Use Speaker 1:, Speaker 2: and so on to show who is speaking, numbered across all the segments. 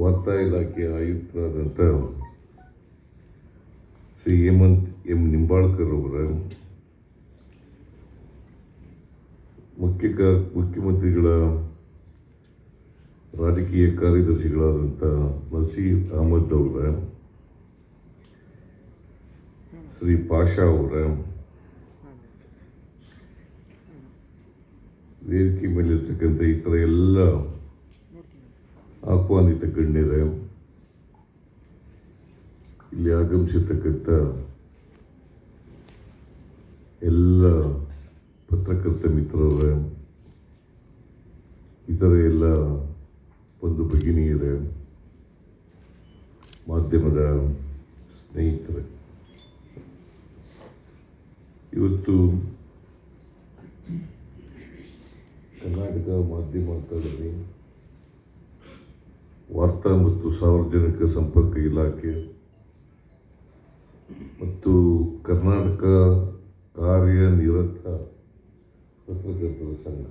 Speaker 1: ವಾರ್ತಾ ಇಲಾಖೆಯ ಆಯುಕ್ತರಾದಂಥ ಶ್ರೀ ಹೇಮಂತ್ ಎಂ ನಿಂಬಾಳ್ಕರ್ ಅವರ, ಮುಖ್ಯ ಮುಖ್ಯಮಂತ್ರಿಗಳ, ರಾಜಕೀಯ ಕಾರ್ಯದರ್ಶಿಗಳಾದಂಥ ನಸೀರ್ ಅಹಮದ್ ಅವರ, ಶ್ರೀ ಪಾಷಾ ಅವರ ವೇದಿಕೆ ಮೇಲಿರ್ತಕ್ಕಂಥ ಥರ ಎಲ್ಲ ಆಹ್ವಾನಿತ ಗಣ್ಯರ, ಇಲ್ಲಿ ಆಗಮಿಸಿರ್ತಕ್ಕಂಥ ಎಲ್ಲ ಪತ್ರಕರ್ತ ಮಿತ್ರರ, ಇತರ ಎಲ್ಲ ಒಂದು ಭಗಿನಿಯರ, ಮಾಧ್ಯಮದ ಸ್ನೇಹಿತರೆ, ಇವತ್ತು ಕರ್ನಾಟಕ ಮಾಧ್ಯಮ ಅಕಾಡೆಮಿ ವಾರ್ತಾ ಮತ್ತು ಸಾರ್ವಜನಿಕ ಸಂಪರ್ಕ ಇಲಾಖೆ ಮತ್ತು ಕರ್ನಾಟಕ ಕಾರ್ಯನಿರತ ಪತ್ರಕರ್ತರ ಸಂಘ.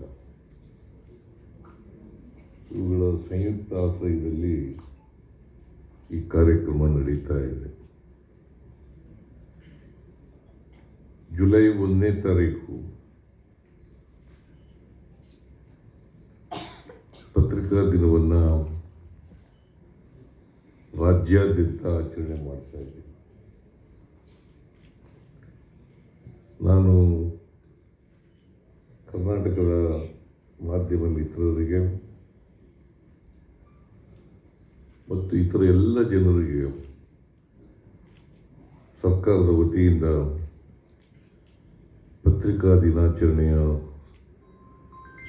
Speaker 1: ಇವುಗಳ ಸಂಯುಕ್ತ ಆಶ್ರಯದಲ್ಲಿ ಈ ಕಾರ್ಯಕ್ರಮ ನಡೀತಾ ಇದೆ. ಜುಲೈ ಒಂದನೇ ತಾರೀಕು ಪತ್ರಿಕಾ ದಿನವನ್ನು ರಾಜ್ಯಾದ್ಯಂತ ಆಚರಣೆ ಮಾಡ್ತಾ ಇದ್ದೀನಿ. ನಾನು ಕರ್ನಾಟಕದ ಮಾಧ್ಯಮ ಮಿತ್ರರಿಗೆ ಮತ್ತು ಇತರ ಎಲ್ಲ ಜನರಿಗೆ ಸರ್ಕಾರದ ವತಿಯಿಂದ ಪತ್ರಿಕಾ ದಿನಾಚರಣೆಯ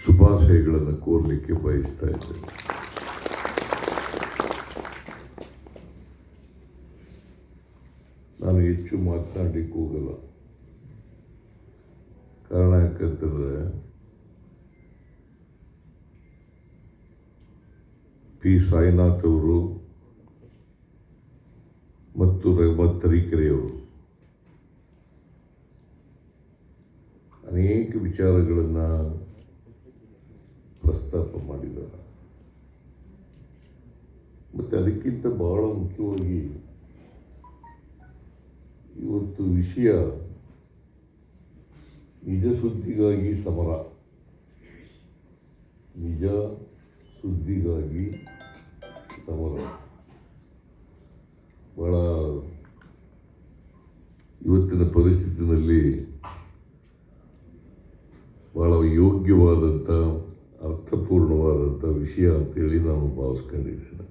Speaker 1: ಶುಭಾಶಯಗಳನ್ನು ಕೋರಲಿಕ್ಕೆ ಬಯಸ್ತಾ ಇದ್ದೇನೆ. ನಾನು ಹೆಚ್ಚು ಮಾತನಾಡಲಿಕ್ಕೆ ಹೋಗಲ್ಲ. ಕಾರಣ ಯಾಕಂತಂದ್ರೆ, ಪಿ. ಸಾಯಿನಾಥ್ ಅವರು ಮತ್ತು ರಹಮತ್ ತರೀಕೆರೆಯವರು ಅನೇಕ ವಿಚಾರಗಳನ್ನು ಪ್ರಸ್ತಾಪ ಮಾಡಿದ್ದಾರೆ. ಮತ್ತು ಅದಕ್ಕಿಂತ ಬಹಳ ಮುಖ್ಯವಾಗಿ ಇವತ್ತು ವಿಷಯ ನಿಜ ಸುದ್ದಿಗಾಗಿ ಸಮರ. ನಿಜ ಸುದ್ದಿಗಾಗಿ ಸಮರ. ಬಹಳ ಇವತ್ತಿನ ಪರಿಸ್ಥಿತಿನಲ್ಲಿ ಬಹಳ ಯೋಗ್ಯವಾದಂಥ ಅರ್ಥಪೂರ್ಣವಾದಂಥ ವಿಷಯ ಅಂತೇಳಿ ನಾನು ಭಾವಿಸ್ಕೊಂಡಿದ್ದೇನೆ.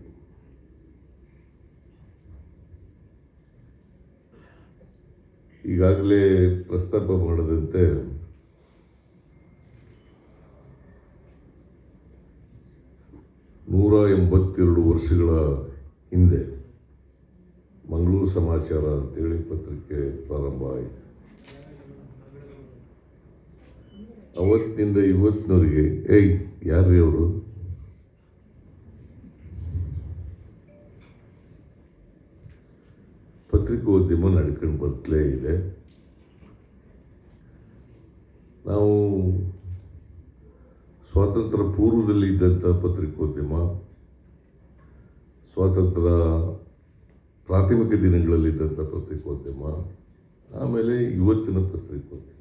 Speaker 1: ಈಗಾಗಲೇ ಪ್ರಸ್ತಾಪ ಮಾಡದಂತೆ ನೂರ ಎಂಬತ್ತೆರಡು ವರ್ಷಗಳ ಹಿಂದೆ ಮಂಗಳೂರು ಸಮಾಚಾರ ಅಂತೇಳಿ ಪತ್ರಿಕೆ ಪ್ರಾರಂಭ ಆಯಿತು. ಅವತ್ತಿನಿಂದ ಇವತ್ತಿನವರಿಗೆ, ಏಯ್, ಯಾರ್ರಿ ಅವರು? ಪತ್ರಿಕೋದ್ಯಮ ನಡ್ಕೊಂಡು ಬರ್ತಲೇ ಇದೆ. ನಾವು ಸ್ವಾತಂತ್ರ್ಯ ಪೂರ್ವದಲ್ಲಿ ಇದ್ದಂಥ ಪತ್ರಿಕೋದ್ಯಮ, ಸ್ವಾತಂತ್ರ್ಯ ಪ್ರಾಥಮಿಕ ದಿನಗಳಲ್ಲಿದ್ದಂಥ ಪತ್ರಿಕೋದ್ಯಮ, ಆಮೇಲೆ ಇವತ್ತಿನ ಪತ್ರಿಕೋದ್ಯಮ.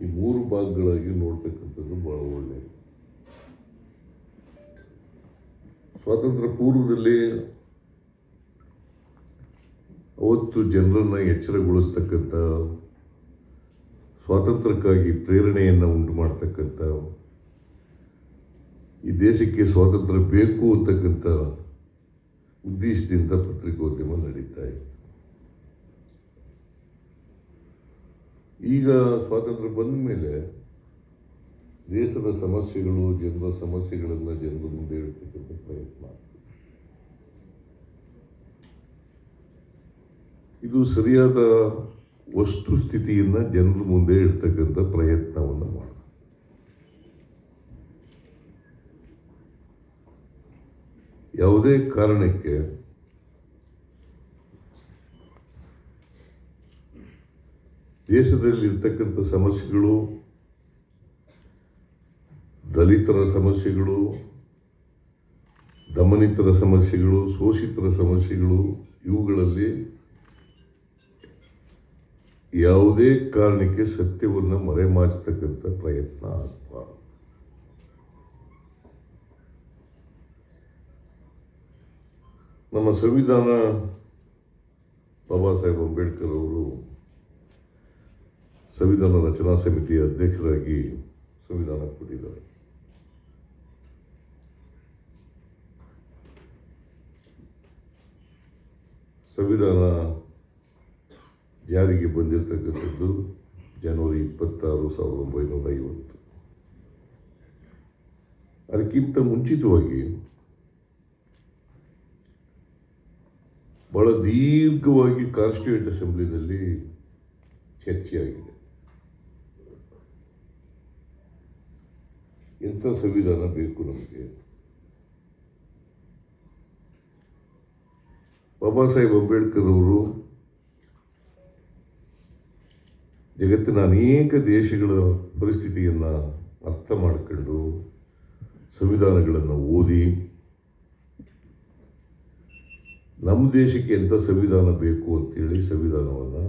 Speaker 1: ಈ ಮೂರು ಭಾಗಗಳಾಗಿ ನೋಡ್ತಕ್ಕಂಥದ್ದು ಬಹಳ ಒಳ್ಳೆಯದು ಸ್ವಾತಂತ್ರ್ಯ ಪೂರ್ವದಲ್ಲಿ ಅವತ್ತು ಜನರನ್ನು ಎಚ್ಚರಗೊಳಿಸ್ತಕ್ಕಂಥ, ಸ್ವಾತಂತ್ರ್ಯಕ್ಕಾಗಿ ಪ್ರೇರಣೆಯನ್ನು ಉಂಟು ಮಾಡ್ತಕ್ಕಂಥ, ಈ ದೇಶಕ್ಕೆ ಸ್ವಾತಂತ್ರ್ಯ ಬೇಕು ಅಂತಕ್ಕಂಥ ಉದ್ದೇಶದಿಂದ ಪತ್ರಿಕೋದ್ಯಮ ನಡೀತಾ ಇತ್ತು. ಈಗ ಸ್ವಾತಂತ್ರ್ಯ ಬಂದ ಮೇಲೆ ದೇಶದ ಸಮಸ್ಯೆಗಳು, ಜನರ ಸಮಸ್ಯೆಗಳನ್ನು ಜನರ ಮುಂದೆ ಇಡ್ತಕ್ಕಂಥ ಪ್ರಯತ್ನ. ಇದು ಸರಿಯಾದ ವಸ್ತು ಸ್ಥಿತಿಯನ್ನು ಜನರ ಮುಂದೆ ಇಡ್ತಕ್ಕಂಥ ಪ್ರಯತ್ನವನ್ನು ಮಾಡ. ಯಾವುದೇ ಕಾರಣಕ್ಕೆ ದೇಶದಲ್ಲಿ ಇರ್ತಕ್ಕಂಥ ಸಮಸ್ಯೆಗಳು, ದಲಿತರ ಸಮಸ್ಯೆಗಳು, ದಮನಿತರ ಸಮಸ್ಯೆಗಳು, ಶೋಷಿತರ ಸಮಸ್ಯೆಗಳು, ಇವುಗಳಲ್ಲಿ ಯಾವುದೇ ಕಾರಣಕ್ಕೆ ಸತ್ಯವನ್ನು ಮರೆಮಾಚತಕ್ಕಂಥ ಪ್ರಯತ್ನ ಆಗಬಾರದು. ನಮ್ಮ ಸಂವಿಧಾನ ಬಾಬಾ ಸಾಹೇಬ್ ಅಂಬೇಡ್ಕರ್ ಅವರು ಸಂವಿಧಾನ ರಚನಾ ಸಮಿತಿಯ ಅಧ್ಯಕ್ಷರಾಗಿ ಸಂವಿಧಾನ ಕೊಟ್ಟಿದ್ದಾರೆ. ಸಂವಿಧಾನ ಜಾರಿಗೆ ಬಂದಿರತಕ್ಕಂಥದ್ದು ಜನವರಿ ಇಪ್ಪತ್ತಾರು ಸಾವಿರದ ಒಂಬೈನೂರ ಐವತ್ತು ಅದಕ್ಕಿಂತ ಮುಂಚಿತವಾಗಿ ಬಹಳ ದೀರ್ಘವಾಗಿ ಕಾನ್ಸ್ಟಿಟ್ಯೂಂಟ್ ಅಸೆಂಬ್ಲಿನಲ್ಲಿ ಚರ್ಚೆಯಾಗಿದೆ. ಎಂಥ ಸಂವಿಧಾನ ಬೇಕು ನಮಗೆ? ಬಾಬಾ ಸಾಹೇಬ್ ಅಂಬೇಡ್ಕರ್ ಅವರು, ಜಗತ್ತಿನ ಅನೇಕ ದೇಶಗಳ ಪರಿಸ್ಥಿತಿಯನ್ನು ಅರ್ಥ ಮಾಡಿಕೊಂಡು ಸಂವಿಧಾನಗಳನ್ನು ಓದಿ, ನಮ್ಮ ದೇಶಕ್ಕೆ ಎಂಥ ಸಂವಿಧಾನ ಬೇಕು ಅಂತೇಳಿ ಸಂವಿಧಾನವನ್ನು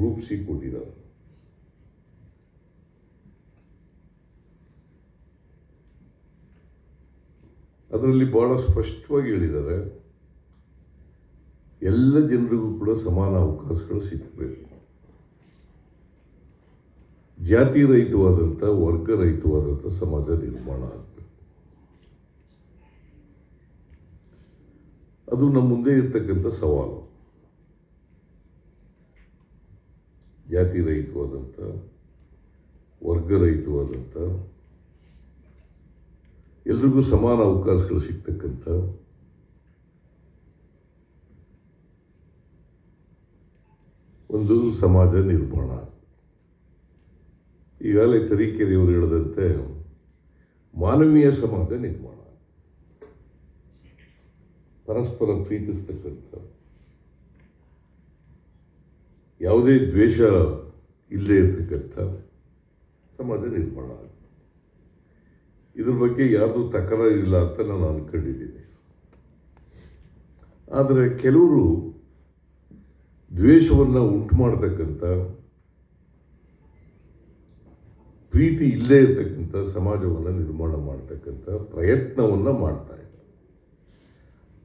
Speaker 1: ರೂಪಿಸಿ ಕೊಟ್ಟಿದ್ದಾರೆ ಅದರಲ್ಲಿ ಬಹಳ ಸ್ಪಷ್ಟವಾಗಿ ಹೇಳಿದ್ದಾರೆ, ಎಲ್ಲ ಜನರಿಗೂ ಕೂಡ ಸಮಾನ ಅವಕಾಶಗಳು ಸಿಗಬೇಕು. ಜಾತಿ ರಹಿತವಾದಂಥ, ವರ್ಗ ರಹಿತವಾದಂಥ ಸಮಾಜ ನಿರ್ಮಾಣ ಆಗಬೇಕು. ಅದು ನಮ್ಮ ಮುಂದೆ ಇರ್ತಕ್ಕಂಥ ಸವಾಲು. ಜಾತಿ ರಹಿತವಾದಂಥ, ವರ್ಗ ರಹಿತವಾದಂಥ ಎಲ್ರಿಗೂ ಸಮಾನ ಅವಕಾಶಗಳು ಸಿಗ್ತಕ್ಕಂಥ ಒಂದು ಸಮಾಜ ನಿರ್ಮಾಣ. ಈಗಾಗಲೇ ತರೀಕೆರೆಯವರು ಹೇಳಿದಂತೆ ಮಾನವೀಯ ಸಮಾಜ ನಿರ್ಮಾಣ. ಪರಸ್ಪರ ಪ್ರೀತಿಸ್ತಕ್ಕಂಥ. ಯಾವುದೇ ದ್ವೇಷ ಇಲ್ಲದೆ ಇರತಕ್ಕಂಥ ಸಮಾಜ ನಿರ್ಮಾಣ. ಇದ್ರ ಬಗ್ಗೆ ಯಾರ್ದು ತಕರಾರಿಲ್ಲ ಅಂತ ನಾನು ಅಂದ್ಕೊಂಡಿದ್ದೀನಿ ಆದರೆ ಕೆಲವರು ದ್ವೇಷವನ್ನು ಉಂಟು ಮಾಡತಕ್ಕಂಥ, ಪ್ರೀತಿ ಇಲ್ಲೇ ಇರತಕ್ಕಂಥ ಸಮಾಜವನ್ನು ನಿರ್ಮಾಣ ಮಾಡ್ತಕ್ಕಂಥ ಪ್ರಯತ್ನವನ್ನು ಮಾಡ್ತಾ ಇದ್ದಾರೆ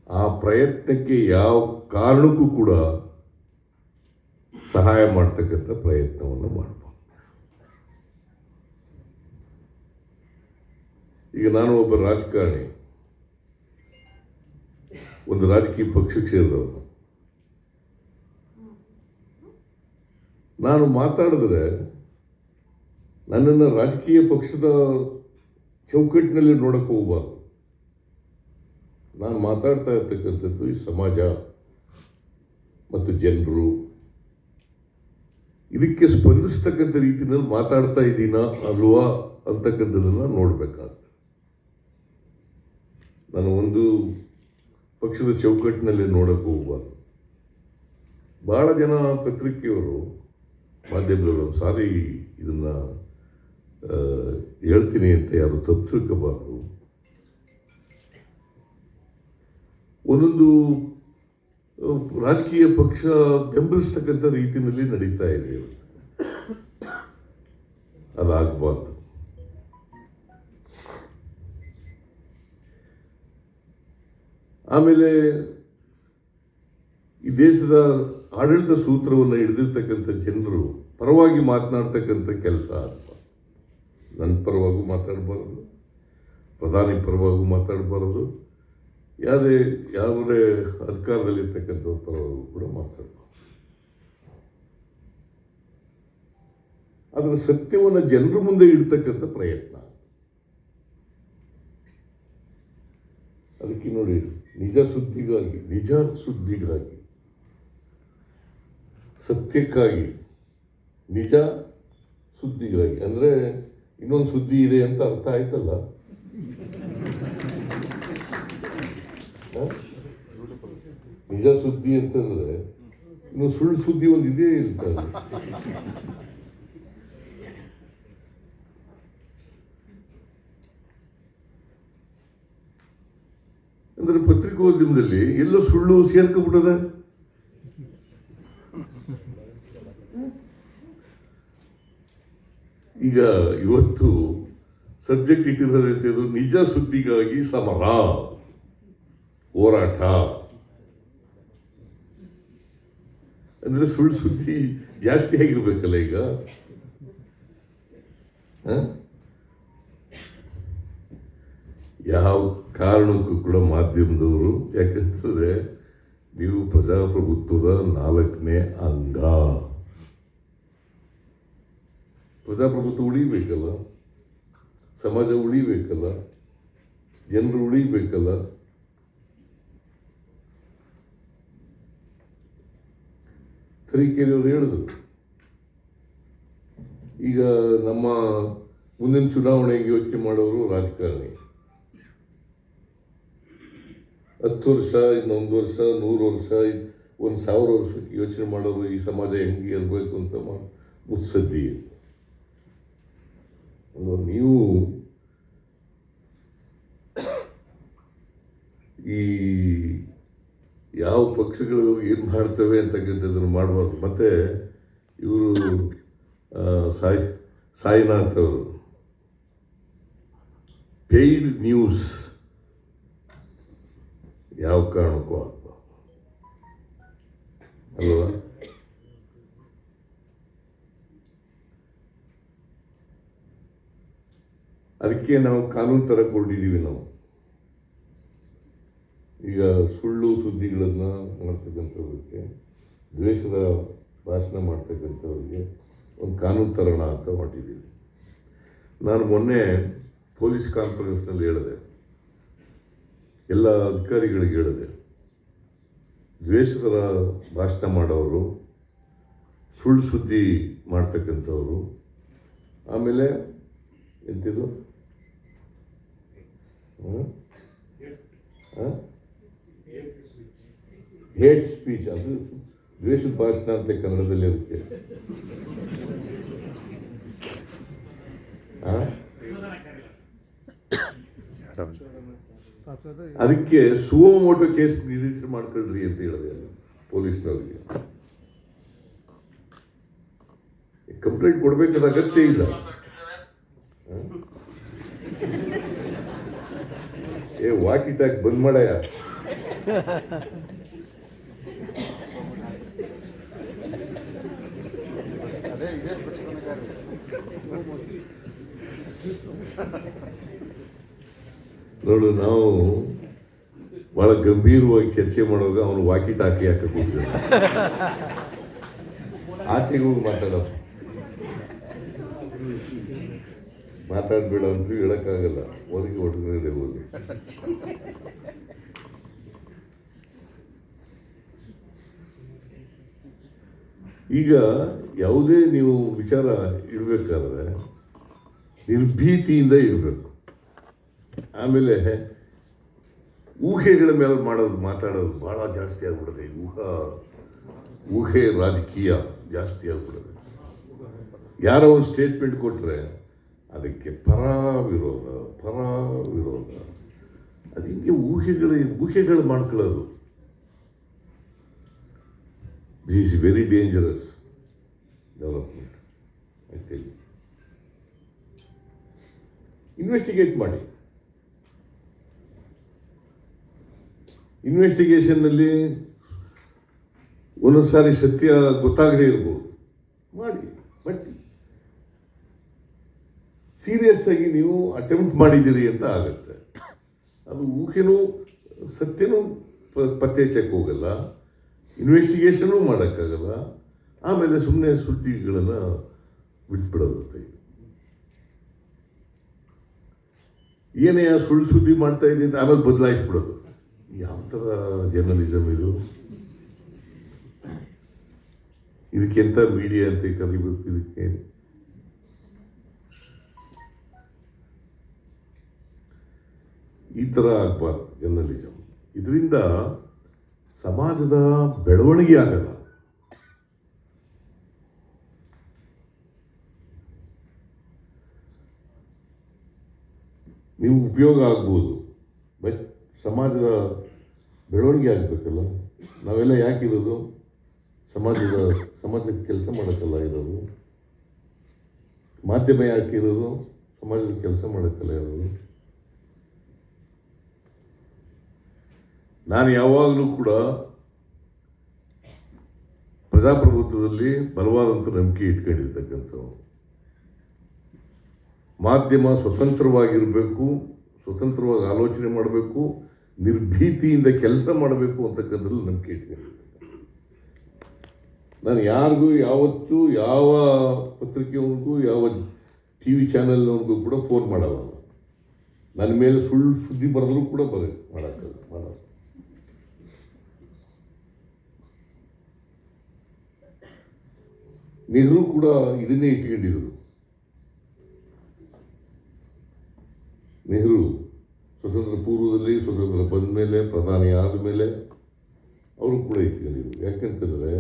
Speaker 1: ಆ ಪ್ರಯತ್ನಕ್ಕೆ ಯಾವ ಕಾರಣಕ್ಕೂ ಕೂಡ ಸಹಾಯ ಮಾಡ್ತಕ್ಕಂಥ ಪ್ರಯತ್ನವನ್ನು ಮಾಡಬಾರ್ದು ಈಗ ನಾನು ಒಬ್ಬ ರಾಜಕಾರಣಿ. ಒಂದು ರಾಜಕೀಯ ಪಕ್ಷಕ್ಕೆ ಸೇರಿದವನು. ನಾನು ಮಾತಾಡಿದ್ರೆ ನನ್ನನ್ನು ರಾಜಕೀಯ ಪಕ್ಷದ ಚೌಕಟ್ಟಿನಲ್ಲಿ ನೋಡಕ್ಕೆ ಹೋಗಬಾರ್ದು. ನಾನು ಮಾತಾಡ್ತಾ ಇರ್ತಕ್ಕಂಥದ್ದು ಈ ಸಮಾಜ ಮತ್ತು ಜನರು. ಇದಕ್ಕೆ ಸ್ಪಂದಿಸ್ತಕ್ಕಂಥ ರೀತಿಯಲ್ಲಿ ಮಾತಾಡ್ತಾ ಇದ್ದೀನಾ ಅಲ್ವಾ ಅಂತಕ್ಕಂಥದ್ದನ್ನು ನೋಡಬೇಕಾಗ್ತದೆ. ನಾನು ಒಂದು ಪಕ್ಷದ ಚೌಕಟ್ಟಿನಲ್ಲಿ ನೋಡೋಕ್ಕೆ ಹೋಗಬಾರ್ದು ಭಾಳ ಜನ ಪತ್ರಿಕೆಯವರು, ಮಾಧ್ಯಮದವರು, ಸಾರಿ ಇದನ್ನು ಹೇಳ್ತೀನಿ ಅಂತ ಯಾರು ತಪ್ಪು ತಿಳ್ಕೋಬಾರ್ದು ಒಂದೊಂದು ರಾಜಕೀಯ ಪಕ್ಷ ಬೆಂಬಲಿಸ್ತಕ್ಕಂಥ ರೀತಿಯಲ್ಲಿ ನಡೀತಾ ಇದೆ. ಅದಾಗಬಾರ್ದು. ಆಮೇಲೆ ಈ ದೇಶದ ಆಡಳಿತ ಸೂತ್ರವನ್ನು ಹಿಡಿದಿರ್ತಕ್ಕಂಥ ಜನರು ಪರವಾಗಿ ಮಾತನಾಡ್ತಕ್ಕಂಥ ಕೆಲಸ ಆಗಬಾರ್ದು ನನ್ನ ಪರವಾಗೂ ಮಾತಾಡಬಾರ್ದು, ಪ್ರಧಾನಿ ಪರವಾಗೂ ಮಾತಾಡಬಾರ್ದು, ಯಾವುದೇ ಯಾವುದೇ ಅಧಿಕಾರದಲ್ಲಿರ್ತಕ್ಕಂಥವ್ರ ಪರವಾಗೂ ಕೂಡ ಮಾತಾಡಬಾರ್ದು. ಅದರ ಸತ್ಯವನ್ನು ಜನರ ಮುಂದೆ ಇಡ್ತಕ್ಕಂಥ ಪ್ರಯತ್ನ. ಅದಕ್ಕೆ ನೋಡಿ ನಿಜ ಸುದ್ದಿಗಾಗಿ ನಿಜ ಸುದ್ದಿಗಾಗಿ, ಸತ್ಯಕ್ಕಾಗಿ, ನಿಜ ಸುದ್ದಿಗಾಗಿ. ಅಂದರೆ ಇನ್ನೊಂದು ಸುದ್ದಿ ಇದೆ ಅಂತ ಅರ್ಥ ಆಯ್ತಲ್ಲ? ನಿಜ ಸುದ್ದಿ ಅಂತಂದರೆ, ಇನ್ನು ಸುಳ್ಳು ಸುದ್ದಿ ಒಂದು ಇದೇ ಇರ್ತದೆ. ಅಂದ್ರೆ ಪತ್ರಿಕೋದ್ಯಮದಲ್ಲಿ ಎಲ್ಲ ಸುಳ್ಳು ಸೇರ್ಕೊಬಿಟ್ಟದ? ಈಗ ಇವತ್ತು ಸಬ್ಜೆಕ್ಟ್ ಇಟ್ಟಿರೋದಂತದ್ದು ನಿಜ ಸುದ್ದಿಗಾಗಿ ಸಮರ, ಹೋರಾಟ. ಅಂದ್ರೆ ಸುಳ್ಳು ಸುದ್ದಿ ಜಾಸ್ತಿ ಆಗಿರ್ಬೇಕಲ್ಲ ಈಗ? ಹ? ಯಾವ ಕಾರಣಕ್ಕೂ ಕೂಡ ಮಾಧ್ಯಮದವರು, ಯಾಕೆಂತಂದರೆ ನೀವು ಪ್ರಜಾಪ್ರಭುತ್ವದ ನಾಲ್ಕನೇ ಅಂಗ. ಪ್ರಜಾಪ್ರಭುತ್ವ ಉಳಿಬೇಕಲ್ಲ? ಸಮಾಜ ಉಳಿಬೇಕಲ್ಲ? ಜನರು ಉಳಿಬೇಕಲ್ಲ? ತರೀಕೆರೆಯವರು ಹೇಳಿದರು. ಈಗ ನಮ್ಮ ಮುಂದಿನ ಚುನಾವಣೆಗೆ ಯೋಚನೆ ಮಾಡೋರು ರಾಜಕಾರಣಿ. ಹತ್ತು ವರ್ಷ, ಇನ್ನೊಂದು ವರ್ಷ, ನೂರು ವರ್ಷ, ಒಂದು ಸಾವಿರ ವರ್ಷಕ್ಕೆ ಯೋಚನೆ ಮಾಡೋರು ಈ ಸಮಾಜ ಹೆಂಗೆ ಇರಬೇಕು ಅಂತ ಮಾಡಿ ಮುತ್ಸದ್ದಿ. ನೀವು ಈ ಯಾವ ಪಕ್ಷಗಳು ಏನು ಮಾಡ್ತವೆ ಅಂತಕ್ಕಂಥದ್ದನ್ನು ಮಾಡಬಾರ್ದು. ಮತ್ತೆ ಇವರು ಸಾಯಿ, ಸಾಯಿನಾಥ್ ಅವರು, ಪೇಯ್ಡ್ ನ್ಯೂಸ್. ಯಾವ ಕಾರಣಕ್ಕೂ ಆಗಬಾರ್ದು. ಅಲ್ವಾ? ಅದಕ್ಕೆ ನಾವು ಕಾನೂನು ಥರ ಕೊಟ್ಟಿದ್ದೀವಿ ನಾವು. ಈಗ ಸುಳ್ಳು ಸುದ್ದಿಗಳನ್ನು ಮಾಡ್ತಕ್ಕಂಥವ್ರಿಗೆ, ದ್ವೇಷದ ಭಾಷಣ ಮಾಡ್ತಕ್ಕಂಥವ್ರಿಗೆ ಒಂದು ಕಾನೂನು ತರೋಣ ಅಂತ ಮಾಡಿದ್ದೀವಿ. ನಾನು ಮೊನ್ನೆ ಪೊಲೀಸ್ ಕಾನ್ಫರೆನ್ಸ್ನಲ್ಲಿ ಹೇಳಿದೆ. ಎಲ್ಲ ಅಧಿಕಾರಿಗಳಿಗೆ ಹೇಳಿದೆ. ದ್ವೇಷದ ಭಾಷಣ ಮಾಡೋರು, ಸುಳ್ಳು ಸುದ್ದಿ ಮಾಡ್ತಕ್ಕಂಥವರು, ಆಮೇಲೆ ಎಂತಿದು? ಹೇಟ್ ಸ್ಪೀಚ್, ಅದು ದ್ವೇಷದ ಭಾಷಣ ಅಂತ ಕನ್ನಡದಲ್ಲಿ ಅದಕ್ಕೆ ಆ? ಅದಕ್ಕೆ ಸುವಮೋಟೋ ಕೇಸ್ ರಿಜಿಸ್ಟರ್ ಮಾಡ್ಕೊಳ್ರಿ ಅಂತ ಹೇಳಿದೆ ಅಲ್ಲಿ ಪೊಲೀಸ್ನವರಿಗೆ. ಕಂಪ್ಲೇಂಟ್ ಕೊಡ್ಬೇಕಾದ ಅಗತ್ಯ ಇಲ್ಲ. ಹ? ಏ ವಾಕಿ ಟಾಕ್ ಬಂದ್ ಮಾಡಯ್ಯ ನೋಡು, ನಾವು ಬಹಳ ಗಂಭೀರವಾಗಿ ಚರ್ಚೆ ಮಾಡುವಾಗ ಅವನು ವಾಕಿ ಟಾಕಿ ಹಾಕಿ ಕೂತಿದ್ದ ಆಚೆಗೆ ಹೋಗಿ ಮಾತಾಡೋದು ಮಾತಾಡ್ಬೇಡ ಅಂತ ಹೇಳಕ್ಕಾಗಲ್ಲ. ಒದಗಿ ಒಳಗಡೆ ಹೋಗಿ. ಈಗ ಯಾವುದೇ ನೀವು ವಿಚಾರ ಇಡಬೇಕಾದ್ರೆ ನಿರ್ಭೀತಿಯಿಂದ ಇರಬೇಕು. ಆಮೇಲೆ ಊಹೆಗಳ ಮೇಲೆ ಮಾಡೋದು, ಮಾತಾಡೋದು ಭಾಳ ಜಾಸ್ತಿ ಆಗ್ಬಿಡುತ್ತೆ. ಊಹಾ, ಊಹೆ ರಾಜಕೀಯ ಜಾಸ್ತಿ ಆಗ್ಬಿಡುತ್ತೆ. ಯಾರೋ ಒಂದು ಸ್ಟೇಟ್ಮೆಂಟ್ ಕೊಟ್ಟರೆ ಅದಕ್ಕೆ ಪರ ವಿರೋಧ ಪರ ವಿರೋಧ ಅದು ಹಿಂಗೆ ಊಹೆಗಳು ಊಹೆಗಳು ಮಾಡ್ಕೊಳ್ಳೋದು. This is very dangerous development actually investigate ಮಾಡಿ. ಇನ್ವೆಸ್ಟಿಗೇಷನ್ನಲ್ಲಿ ಒಂದೊಂದು ಸಾರಿ ಸತ್ಯ ಗೊತ್ತಾಗದೇ ಇರ್ಬೋದು. ಮಾಡಿ, ಬಟ್ ಸೀರಿಯಸ್ ಆಗಿ ನೀವು ಅಟೆಂಪ್ಟ್ ಮಾಡಿದ್ದೀರಿ ಅಂತ ಆಗುತ್ತೆ. ಅದು ಊಹೆನೂ, ಸತ್ಯನೂ ಪತ್ತೆ ಚೆಕ್ ಹೋಗಲ್ಲ. ಇನ್ವೆಸ್ಟಿಗೇಷನೂ ಮಾಡೋಕ್ಕಾಗಲ್ಲ. ಆಮೇಲೆ ಸುಮ್ಮನೆ ಸುದ್ದಿಗಳನ್ನು ಬಿಟ್ಬಿಡೋದಂತೆ ಏನೇ ಸುಳ್ಳು ಸುದ್ದಿ ಮಾಡ್ತಾ ಇದ್ದೀನಿ ಅಂತ ಆಮೇಲೆ ಬದಲಾಯಿಸ್ಬಿಡೋದು. ಯಾವ ಥರ ಜರ್ನಲಿಸಮ್ ಇದು. ಇದಕ್ಕೆಂತ ಮೀಡಿಯಾ ಅಂತ ಕರಿಬೇಕು ಇದಕ್ಕೆ. ಈ ಥರ ಆಗಬಾರ್ದು ಜರ್ನಲಿಸಮ್ ಇದರಿಂದ ಸಮಾಜದ ಬೆಳವಣಿಗೆ ಆಗಲ್ಲ. ನೀವು ಉಪಯೋಗ ಆಗ್ಬೋದು, ಬಟ್ ಸಮಾಜದ ಬೆಳವಣಿಗೆ ಆಗಬೇಕಲ್ಲ? ನಾವೆಲ್ಲ ಯಾಕಿರೋದು ಸಮಾಜದ, ಸಮಾಜಕ್ಕೆ ಕೆಲಸ ಮಾಡೋಕ್ಕಲ್ಲ ಇರೋದು? ಮಾಧ್ಯಮ ಯಾಕೆ ಇರೋದು? ಸಮಾಜದ ಕೆಲಸ ಮಾಡೋಕ್ಕಲ್ಲ ಇರೋದು? ನಾನು ಯಾವಾಗಲೂ ಕೂಡ ಪ್ರಜಾಪ್ರಭುತ್ವದಲ್ಲಿ ಬಲವಾದಂಥ ನಂಬಿಕೆ ಇಟ್ಕೊಂಡಿರ್ತಕ್ಕಂಥವು ಮಾಧ್ಯಮ ಸ್ವತಂತ್ರವಾಗಿರಬೇಕು, ಸ್ವತಂತ್ರವಾಗಿ ಆಲೋಚನೆ ಮಾಡಬೇಕು ನಿರ್ಭೀತಿಯಿಂದ ಕೆಲಸ ಮಾಡಬೇಕು ಅಂತಕ್ಕಂಥದ್ದು ನಂಬಿಕೆ ಇಟ್ಕೊಂಡಿರ್ತೀನಿ ನಾನು ಯಾರಿಗೂ ಯಾವತ್ತೂ ಯಾವ ಪತ್ರಿಕೆಯವನಿಗೂ, ಯಾವ ಟಿ ವಿ ಚಾನಲ್ನವ್ರಿಗೂ ಕೂಡ ಫೋನ್ ಮಾಡಲ್ಲ. ನಾನು. ನನ್ನ ಮೇಲೆ ಸುಳ್ಳು ಸುದ್ದಿ ಬರೆದ್ರೂ ಕೂಡ ಬರ ಮಾಡೋಕ್ಕಲ್ಲ ಮಾಡಲ್ಲ. ನೆಹರು ಕೂಡ ಇದನ್ನೇ ಇಟ್ಕೊಂಡಿದ್ರು ನೆಹರು ಸ್ವತಂತ್ರ ಪೂರ್ವದಲ್ಲಿ ಸ್ವತಂತ್ರ ಬಂದ ಮೇಲೆ ಪ್ರಧಾನಿ ಆದಮೇಲೆ ಅವರು ಕೂಡ ಇಟ್ಕೊಂಡಿದ್ರು ಯಾಕಂತಂದರೆ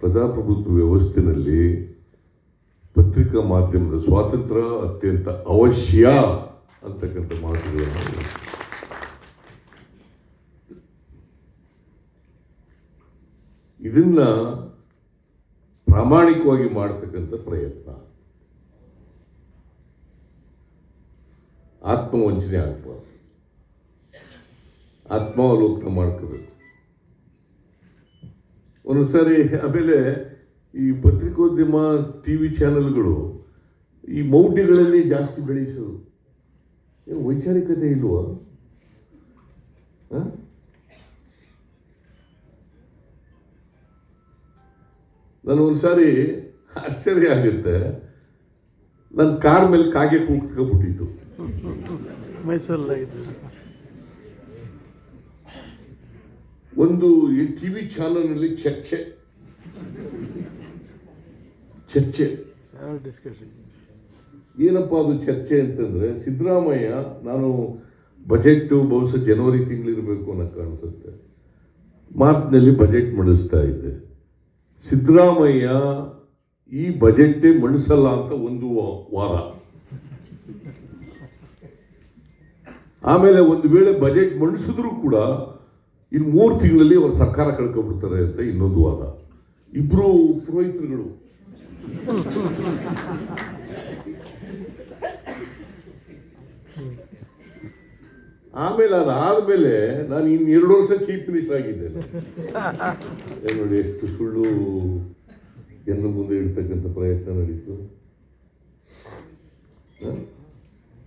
Speaker 1: ಪ್ರಜಾಪ್ರಭುತ್ವ ವ್ಯವಸ್ಥೆಯಲ್ಲಿ ಪತ್ರಿಕಾ ಮಾಧ್ಯಮದ ಸ್ವಾತಂತ್ರ್ಯ ಅತ್ಯಂತ ಅವಶ್ಯ ಅಂತಕ್ಕಂಥ ಮಾತುಗಳನ್ನು ಇದನ್ನ ಪ್ರಾಮಾಣಿಕವಾಗಿ ಮಾಡ್ತಕ್ಕಂಥ ಪ್ರಯತ್ನ. ಆತ್ಮವಂಚನೆ ಆಗಬಾರ್ದು. ಆತ್ಮಾವಲೋಕನ ಮಾಡ್ಕೋಬೇಕು. ಒಂದೊಂದ್ಸಾರಿ ಆಮೇಲೆ ಈ ಪತ್ರಿಕೋದ್ಯಮ ಟಿ ವಿ ಚಾನೆಲ್ಗಳು ಈ ಮೌಢ್ಯಗಳಲ್ಲಿ ಜಾಸ್ತಿ ಬೆಳೆಸೋದು. ವೈಚಾರಿಕತೆ ಇಲ್ವಾ? ನಾನು ನಾನು ಒಂದ್ಸಾರಿ ಆಶ್ಚರ್ಯ ಆಗುತ್ತೆ. ನನ್ನ ಕಾರ್ ಮೇಲೆ ಕಾಗೆ ಕೂಗ್ಸ್ಕೊಬಿಟ್ಟಿತ್ತು
Speaker 2: ಮೈಸೂರಲ್ಲಾಗಿದೆ
Speaker 1: ಒಂದು ಈ ಟಿ ವಿ ಚಾನಲ್ನಲ್ಲಿ ಚರ್ಚೆ. ಚರ್ಚೆ. ಏನಪ್ಪ ಅದು ಚರ್ಚೆ ಅಂತಂದ್ರೆ ಸಿದ್ದರಾಮಯ್ಯ ನಾನು ಬಜೆಟ್ ಬಹುಶಃ ಜನವರಿ ತಿಂಗಳಿರಬೇಕು ಅನ್ನೋ ಕಾಣಿಸುತ್ತೆ. ಮಾರ್ಚ್ನಲ್ಲಿ ಬಜೆಟ್ ಮಂಡಿಸ್ತಾ ಇದ್ದೆ. ಸಿದ್ದರಾಮಯ್ಯ ಈ ಬಜೆಟ್ಟೇ ಮಂಡಿಸಲ್ಲ ಅಂತ ಒಂದು ವಾರ. ಆಮೇಲೆ ಒಂದು ವೇಳೆ ಬಜೆಟ್ ಮಂಡಿಸಿದ್ರು ಕೂಡ ಇನ್ನು ಮೂರು ತಿಂಗಳಲ್ಲಿ ಅವರು ಸರ್ಕಾರ ಕಳ್ಕೊಬಿಡ್ತಾರೆ ಅಂತ ಇನ್ನೊಂದು ವಾದ. ಇಬ್ರು ಪುರೋಹಿತರುಗಳು. ಆಮೇಲೆ ಅದಾದ್ಮೇಲೆ ನಾನು ಇನ್ನು ಎರಡು ವರ್ಷ ಚೀಫ್ ಮಿನಿಸ್ಟರ್ ಆಗಿದ್ದೇನೆ. ನೋಡಿ ಎಷ್ಟು ಸುಳ್ಳು ಎನ್ನು ಮುಂದೆ ಇಡ್ತಕ್ಕಂಥ ಪ್ರಯತ್ನ ನಡೀತು?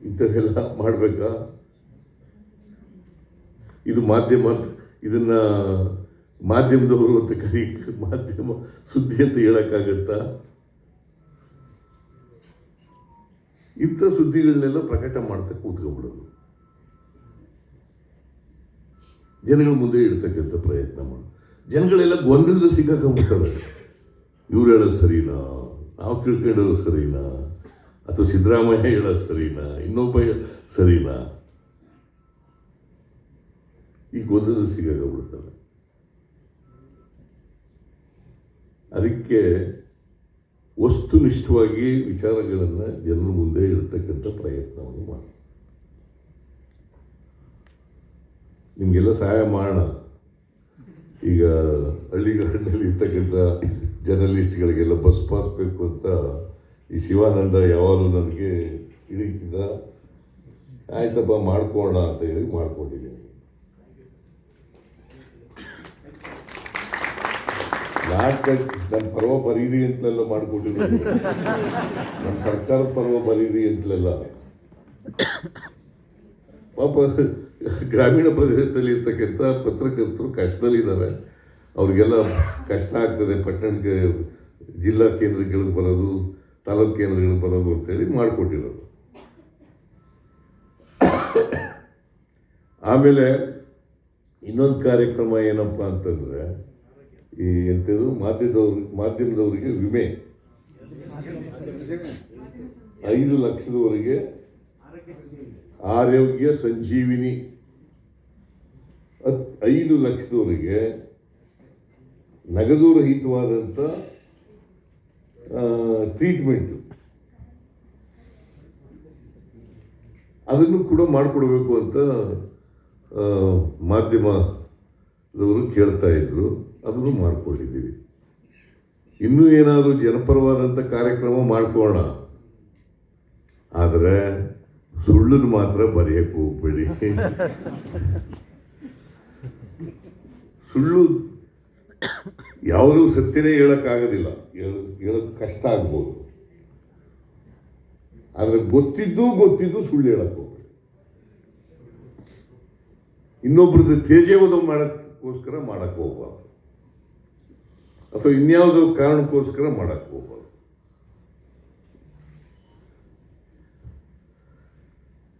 Speaker 1: ಇಂಥದ್ದೆಲ್ಲ ಮಾಡಬೇಕಾ? ಇದು ಮಾಧ್ಯಮ ಇದನ್ನ ಮಾಧ್ಯಮದವರು ಅಂತ ಕರಿ, ಮಾಧ್ಯಮ ಸುದ್ದಿ ಅಂತ ಹೇಳೋಕ್ಕಾಗತ್ತಾ? ಇಂಥ ಸುದ್ದಿಗಳನ್ನೆಲ್ಲ ಪ್ರಕಟ ಮಾಡ್ತಾ ಕೂತ್ಕೊಂಡ್ಬಿಡೋದು. ಜನಗಳ ಮುಂದೆ ಇಡ್ತಕ್ಕಂಥ ಪ್ರಯತ್ನ ಮಾಡು. ಜನಗಳೆಲ್ಲ ಗೊಂದಲದ ಸಿಕ್ಕಾಕೊಂಡ್ಬಿಡ್ತಾರೆ. ಇವ್ರು ಹೇಳೋದು ಸರಿನಾ? ನಾವು ತಿಳ್ಕೊಂಡಿರೋದು ಸರಿನಾ? ಅಥವಾ ಸಿದ್ದರಾಮಯ್ಯ ಹೇಳೋದು ಸರಿನಾ? ಇನ್ನೊಬ್ಬ ಸರಿನಾ? ಈ ಗೊಂದಲ ಸಿಕ್ಕಾಕೊಂಡ್ಬಿಡ್ತವೆ ಅದಕ್ಕೆ ವಸ್ತುನಿಷ್ಠವಾಗಿ ವಿಚಾರಗಳನ್ನು ಜನರ ಮುಂದೆ ಇಡ್ತಕ್ಕಂಥ ಪ್ರಯತ್ನವನ್ನು ಮಾಡಿ ನಿಮಗೆಲ್ಲ ಸಹಾಯ ಮಾಡೋಣ. ಈಗ ಹಳ್ಳಿಗಳಲ್ಲಿ ಇರ್ತಕ್ಕಂಥ ಜರ್ನಲಿಸ್ಟ್ಗಳಿಗೆಲ್ಲ ಬಸ್ ಪಾಸ್ ಬೇಕು ಅಂತ ಈ ಶಿವಾನಂದ ಯಾವಾಗಲೂ ನನಗೆ ಹಿಡಿತಿದ್ದ ಆಯ್ತಪ್ಪ ಮಾಡ್ಕೋಣ ಅಂತ ಹೇಳಿ ಮಾಡ್ಕೊಂಡಿದ್ದೀನಿ. ನಾಟಕ ನನ್ನ ಪರ್ವ ಬರೀರಿ ಅಂತಲೆಲ್ಲ ಮಾಡ್ಕೊಟ್ಟಿದ್ರು ನಮ್ಮ ಸರ್ಕಾರ ಪರ್ವ ಬರೀರಿ ಅಂತಲೆಲ್ಲ. ಪಾಪ ಗ್ರಾಮೀಣ ಪ್ರದೇಶದಲ್ಲಿ ಇರ್ತಕ್ಕಂಥ ಪತ್ರಕರ್ತರು ಕಷ್ಟದಲ್ಲಿದ್ದಾರೆ. ಅವ್ರಿಗೆಲ್ಲ ಕಷ್ಟ ಆಗ್ತದೆ ಪಟ್ಟಣಕ್ಕೆ ಜಿಲ್ಲಾ ಕೇಂದ್ರಗಳಿಗೆ ಬರೋದು, ತಾಲೂಕು ಕೇಂದ್ರಗಳಿಗೆ ಬರೋದು ಅಂತೇಳಿ ಮಾಡಿಕೊಟ್ಟಿರೋದು. ಆಮೇಲೆ ಇನ್ನೊಂದು ಕಾರ್ಯಕ್ರಮ ಏನಪ್ಪ ಅಂತಂದರೆ ಈ ಎಂಥದ್ದು ಮಾಧ್ಯಮದವ್ರಿಗೆ ಮಾಧ್ಯಮದವರಿಗೆ ವಿಮೆ. ಐದು ಲಕ್ಷದವರೆಗೆ ಆರೋಗ್ಯ ಸಂಜೀವಿನಿ. ಹತ್- ಐದು ಲಕ್ಷದವರೆಗೆ ನಗದು ರಹಿತವಾದಂಥ ಟ್ರೀಟ್ಮೆಂಟು ಅದನ್ನು ಕೂಡ ಮಾಡಿಕೊಡ್ಬೇಕು ಅಂತ ಮಾಧ್ಯಮದವರು ಕೇಳ್ತಾ ಇದ್ರು. ಅದನ್ನು ಮಾಡಿಕೊಂಡಿದ್ದೀವಿ. ಇನ್ನೂ ಏನಾದರೂ ಜನಪರವಾದಂಥ ಕಾರ್ಯಕ್ರಮ ಮಾಡ್ಕೋಣ ಆದರೆ ಸುಳ್ಳನ್ನು ಮಾತ್ರ ಬರೆಯಕ್ಕೆ ಹೋಗ್ಬೇಡಿ ಸುಳ್ಳು ಯಾವುದೂ ಸತ್ಯನೇ ಹೇಳೋಕ್ಕಾಗೋದಿಲ್ಲ. ಹೇಳ ಹೇಳೋದು ಕಷ್ಟ ಆಗ್ಬೋದು. ಆದರೆ ಗೊತ್ತಿದ್ದು ಗೊತ್ತಿದ್ದು ಸುಳ್ಳು ಹೇಳಕ್ಕೆ ಹೋಗ್ಬೇಡಿ ಇನ್ನೊಬ್ರದ್ದು ತೇಜೋವಧ ಮಾಡೋಕ್ಕೋಸ್ಕರ ಮಾಡಕ್ಕೆ ಹೋಗ್ಬಾರ್ದು. ಅಥವಾ ಇನ್ಯಾವುದೋ ಕಾರಣಕ್ಕೋಸ್ಕರ ಮಾಡಕ್ಕೆ ಹೋಗ್ಬಾರ್ದು.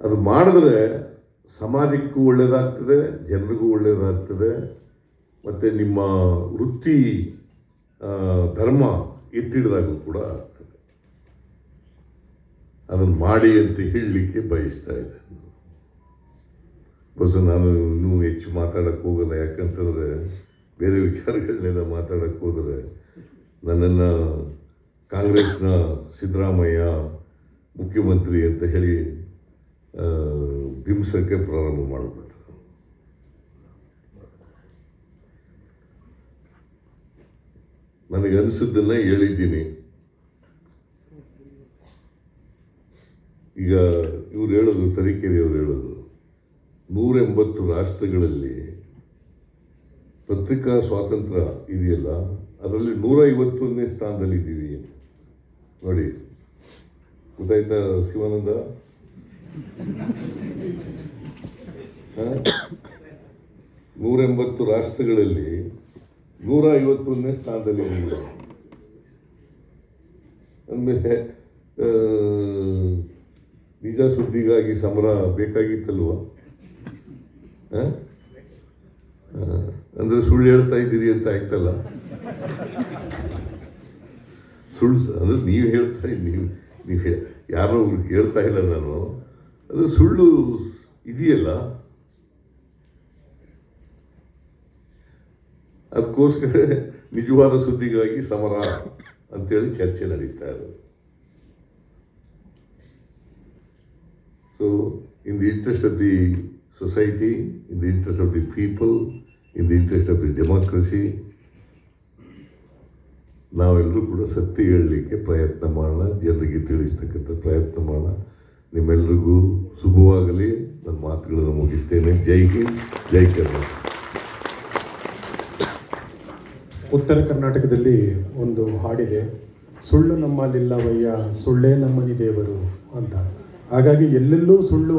Speaker 1: ಅದು ಮಾಡಿದ್ರೆ ಸಮಾಜಕ್ಕೂ ಒಳ್ಳೆಯದಾಗ್ತದೆ ಜನರಿಗೂ ಒಳ್ಳೆಯದಾಗ್ತದೆ ಮತ್ತು ನಿಮ್ಮ ವೃತ್ತಿ ಧರ್ಮ ಎತ್ತಿಡಿದಾಗೂ ಕೂಡ ಆಗ್ತದೆ. ಅದನ್ನು ಮಾಡಿ ಅಂತ ಹೇಳಲಿಕ್ಕೆ ಬಯಸ್ತಾ ಇದೆ ಬಸ್ ನಾನು ಇನ್ನೂ ಹೆಚ್ಚು ಮಾತಾಡೋಕ್ಕೋಗಲ್ಲ ಯಾಕಂತಂದರೆ ಬೇರೆ ವಿಚಾರಗಳನ್ನೆಲ್ಲ ಮಾತಾಡೋಕ್ಕೆ ಹೋದರೆ ನನ್ನನ್ನು ಕಾಂಗ್ರೆಸ್ನ ಸಿದ್ದರಾಮಯ್ಯ ಮುಖ್ಯಮಂತ್ರಿ ಅಂತ ಹೇಳಿ ಬಿಂಬಿಸೋಕ್ಕೆ ಪ್ರಾರಂಭ ಮಾಡಬೇಕು ನನಗೆ ಅನಿಸಿದ್ದನ್ನ ಹೇಳಿದ್ದೀನಿ. ಈಗ ಇವ್ರು ಹೇಳೋದು ತರೀಕೆರೆಯವರು ಹೇಳೋದು ನೂರ ಎಂಬತ್ತು ರಾಷ್ಟ್ರಗಳಲ್ಲಿ ಪತ್ರಿಕಾ ಸ್ವಾತಂತ್ರ್ಯ ಇದೆಯಲ್ಲ, ಅದರಲ್ಲಿ ನೂರ ಐವತ್ತೊಂದನೇ ಸ್ಥಾನದಲ್ಲಿ ಇದ್ದೀವಿ ನೋಡಿ, ಗೊತ್ತಾಯ್ತಾ ಶಿವಾನಂದ ಹ? ನೂರ ಎಂಬತ್ತು ರಾಷ್ಟ್ರಗಳಲ್ಲಿ ನೂರ ಐವತ್ತೊಂದನೇ ಸ್ಥಾನದಲ್ಲಿ ಇದ್ದೀವಿ ಅಂದಮೇಲೆ ನಿಜ ಸುದ್ದಿಗಾಗಿ ಸಮರ ಬೇಕಾಗಿತ್ತಲ್ವ ಆ? ಅಂದ್ರೆ ಸುಳ್ಳು ಹೇಳ್ತಾ ಇದ್ದೀರಿ ಅಂತ ಆಯ್ತಲ್ಲ. ಸುಳ್ಳು ಅಂದರೆ ನೀವು ಹೇಳ್ತಾ ನೀವು ನೀವು ಯಾರೋ ಹೇಳ್ತಾ ಇಲ್ಲ ನಾನು. ಅದು ಸುಳ್ಳು ಇದೆಯಲ್ಲ. ಅದಕ್ಕೋಸ್ಕರ ನಿಜವಾದ ಸುದ್ದಿಗಾಗಿ ಸಮರ ಅಂತೇಳಿ ಚರ್ಚೆ ನಡೀತಾ ಇದೆ. So in the interest of the society in the interest of the people in the interest of the democracy ನಾವೆಲ್ಲರೂ ಕೂಡ ಸತ್ಯ ಹೇಳಲಿಕ್ಕೆ ಪ್ರಯತ್ನ ಮಾಡೋಣ, ಜನರಿಗೆ ತಿಳಿಸ್ತಕ್ಕಂಥ ಪ್ರಯತ್ನ ಮಾಡೋಣ. ನಿಮ್ಮೆಲ್ಲರಿಗೂ ಶುಭವಾಗಲಿ. ನನ್ನ ಮಾತುಗಳನ್ನು ಮುಗಿಸ್ತೇನೆ. ಜೈ ಹಿಂದ್, ಜೈ ಕರ್ನಾಟಕ.
Speaker 2: ಉತ್ತರ ಕರ್ನಾಟಕದಲ್ಲಿ ಒಂದು ಹಾಡಿದೆ, ಸುಳ್ಳು ನಮ್ಮಲ್ಲಿಲ್ಲವಯ್ಯ, ಸುಳ್ಳೇ ನಮ್ಮನಿ ದೇವರು ಅಂತ. ಹಾಗಾಗಿ ಎಲ್ಲೆಲ್ಲೂ ಸುಳ್ಳು